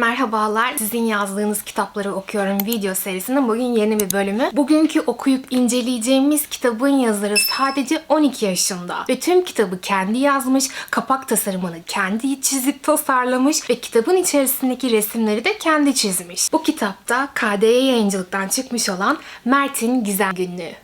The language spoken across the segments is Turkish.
Merhabalar, sizin yazdığınız kitapları okuyorum video serisinin bugün yeni bir bölümü. Bugünkü okuyup inceleyeceğimiz kitabın yazarı sadece 12 yaşında ve tüm kitabı kendi yazmış, kapak tasarımını kendi çizip tasarlamış ve kitabın içerisindeki resimleri de kendi çizmiş. Bu kitapta KDE yayıncılıktan çıkmış olan Mert'in Gizem Günlüğü.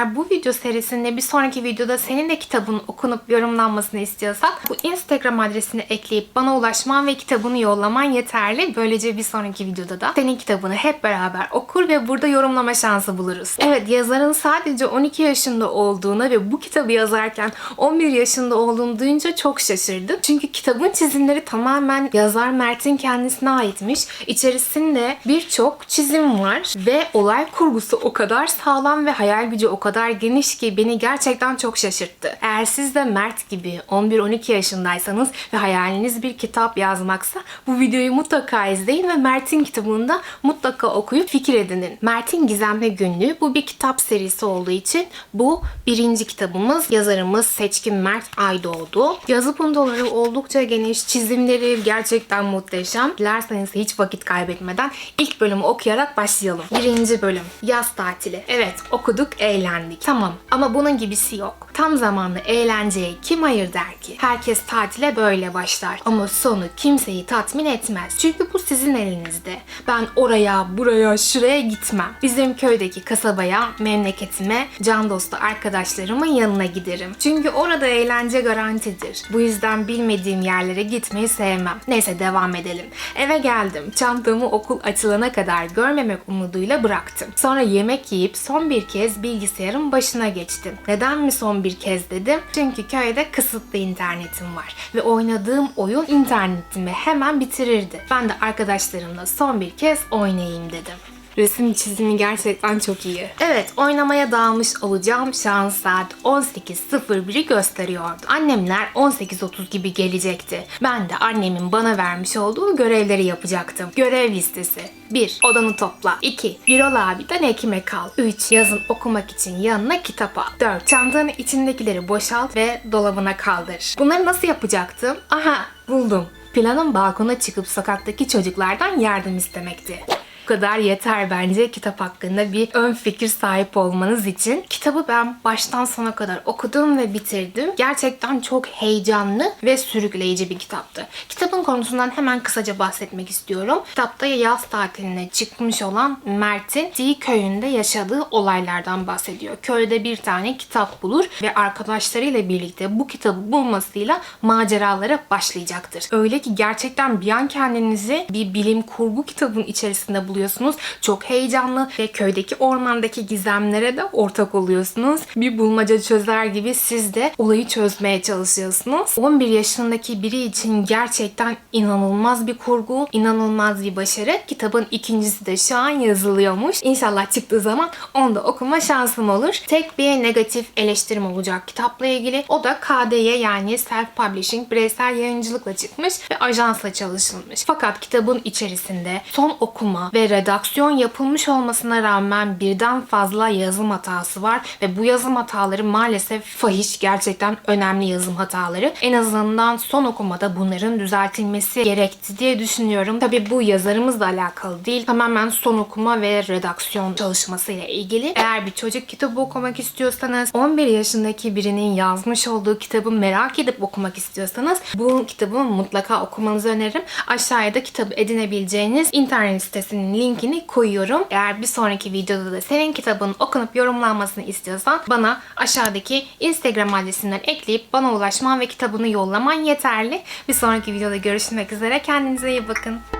Eğer bu video serisinde bir sonraki videoda senin de kitabın okunup yorumlanmasını istiyorsak bu Instagram adresini ekleyip bana ulaşman ve kitabını yollaman yeterli. Böylece bir sonraki videoda da senin kitabını hep beraber okur ve burada yorumlama şansı buluruz. Evet yazarın sadece 12 yaşında olduğuna ve bu kitabı yazarken 11 yaşında olduğunu duyunca çok şaşırdım. Çünkü kitabın çizimleri tamamen yazar Mert'in kendisine aitmiş. İçerisinde birçok çizim var ve olay kurgusu o kadar sağlam ve hayal gücü o kadar geniş ki beni gerçekten çok şaşırttı. Eğer siz de Mert gibi 11-12 yaşındaysanız ve hayaliniz bir kitap yazmaksa bu videoyu mutlaka izleyin ve Mert'in kitabını da mutlaka okuyup fikir edinin. Mert'in Gizemli Günlüğü bu bir kitap serisi olduğu için bu birinci kitabımız. Yazarımız Seçkin Mert Aydoğdu. Yazı puntoları oldukça geniş, çizimleri gerçekten muhteşem. Dilerseniz hiç vakit kaybetmeden ilk bölümü okuyarak başlayalım. Birinci bölüm. Yaz tatili. Evet okuduk, eğlendik. Tamam ama bunun gibisi yok. Tam zamanlı eğlenceye kim hayır der ki? Herkes tatile böyle başlar. Ama sonu kimseyi tatmin etmez. Çünkü bu sizin elinizde. Ben oraya, buraya, şuraya gitmem. Bizim köydeki kasabaya, memleketime, can dostu arkadaşlarımın yanına giderim. Çünkü orada eğlence garantidir. Bu yüzden bilmediğim yerlere gitmeyi sevmem. Neyse devam edelim. Eve geldim. Çantamı okul açılana kadar görmemek umuduyla bıraktım. Sonra yemek yiyip son bir kez bilgisayarın başına geçtim. Neden mi son bir kez dedim? Çünkü köyde kısıtlı internetim var. Ve oynadığım oyun internetimi hemen bitirirdi. Ben de arkadaşlarımla son bir kez oynayayım dedim. Resim çizimi gerçekten çok iyi. Evet, oynamaya dağılmış olacağım. Şu saat 18.01'i gösteriyordu. Annemler 18.30 gibi gelecekti. Ben de annemin bana vermiş olduğu görevleri yapacaktım. Görev listesi. 1. Odanı topla. 2. Birol abiden ekmek al. 3. Yazın okumak için yanına kitap al. 4. Çantanın içindekileri boşalt ve dolabına kaldır. Bunları nasıl yapacaktım? Aha, buldum. Planım balkona çıkıp sokaktaki çocuklardan yardım istemekti kadar yeter bence kitap hakkında bir ön fikir sahip olmanız için. Kitabı ben baştan sona kadar okudum ve bitirdim. Gerçekten çok heyecanlı ve sürükleyici bir kitaptı. Kitabın konusundan hemen kısaca bahsetmek istiyorum. Kitapta yaz tatiline çıkmış olan Mert'in Di köyünde yaşadığı olaylardan bahsediyor. Köyde bir tane kitap bulur ve arkadaşlarıyla birlikte bu kitabı bulmasıyla maceralara başlayacaktır. Öyle ki gerçekten bir an kendinizi bir bilim kurgu kitabın içerisinde buluyorsunuz. Çok heyecanlı ve köydeki ormandaki gizemlere de ortak oluyorsunuz. Bir bulmaca çözer gibi siz de olayı çözmeye çalışıyorsunuz. 11 yaşındaki biri için gerçekten inanılmaz bir kurgu, inanılmaz bir başarı. Kitabın ikincisi de şu an yazılıyormuş. İnşallah çıktığı zaman onu da okuma şansım olur. Tek bir negatif eleştirim olacak kitapla ilgili. O da KD'ye yani Self Publishing bireysel yayıncılıkla çıkmış ve ajansla çalışılmış. Fakat kitabın içerisinde son okuma ve redaksiyon yapılmış olmasına rağmen birden fazla yazım hatası var ve bu yazım hataları maalesef fahiş gerçekten önemli yazım hataları. En azından son okumada bunların düzeltilmesi gerekti diye düşünüyorum. Tabi bu yazarımızla alakalı değil. Tamamen son okuma ve redaksiyon çalışması ile ilgili. Eğer bir çocuk kitabı okumak istiyorsanız 11 yaşındaki birinin yazmış olduğu kitabı merak edip okumak istiyorsanız bu kitabı mutlaka okumanızı öneririm. Aşağıya da kitabı edinebileceğiniz internet sitesinin linkini koyuyorum. Eğer bir sonraki videoda da senin kitabın okunup yorumlanmasını istiyorsan bana aşağıdaki Instagram adresinden ekleyip bana ulaşman ve kitabını yollaman yeterli. Bir sonraki videoda görüşmek üzere. Kendinize iyi bakın.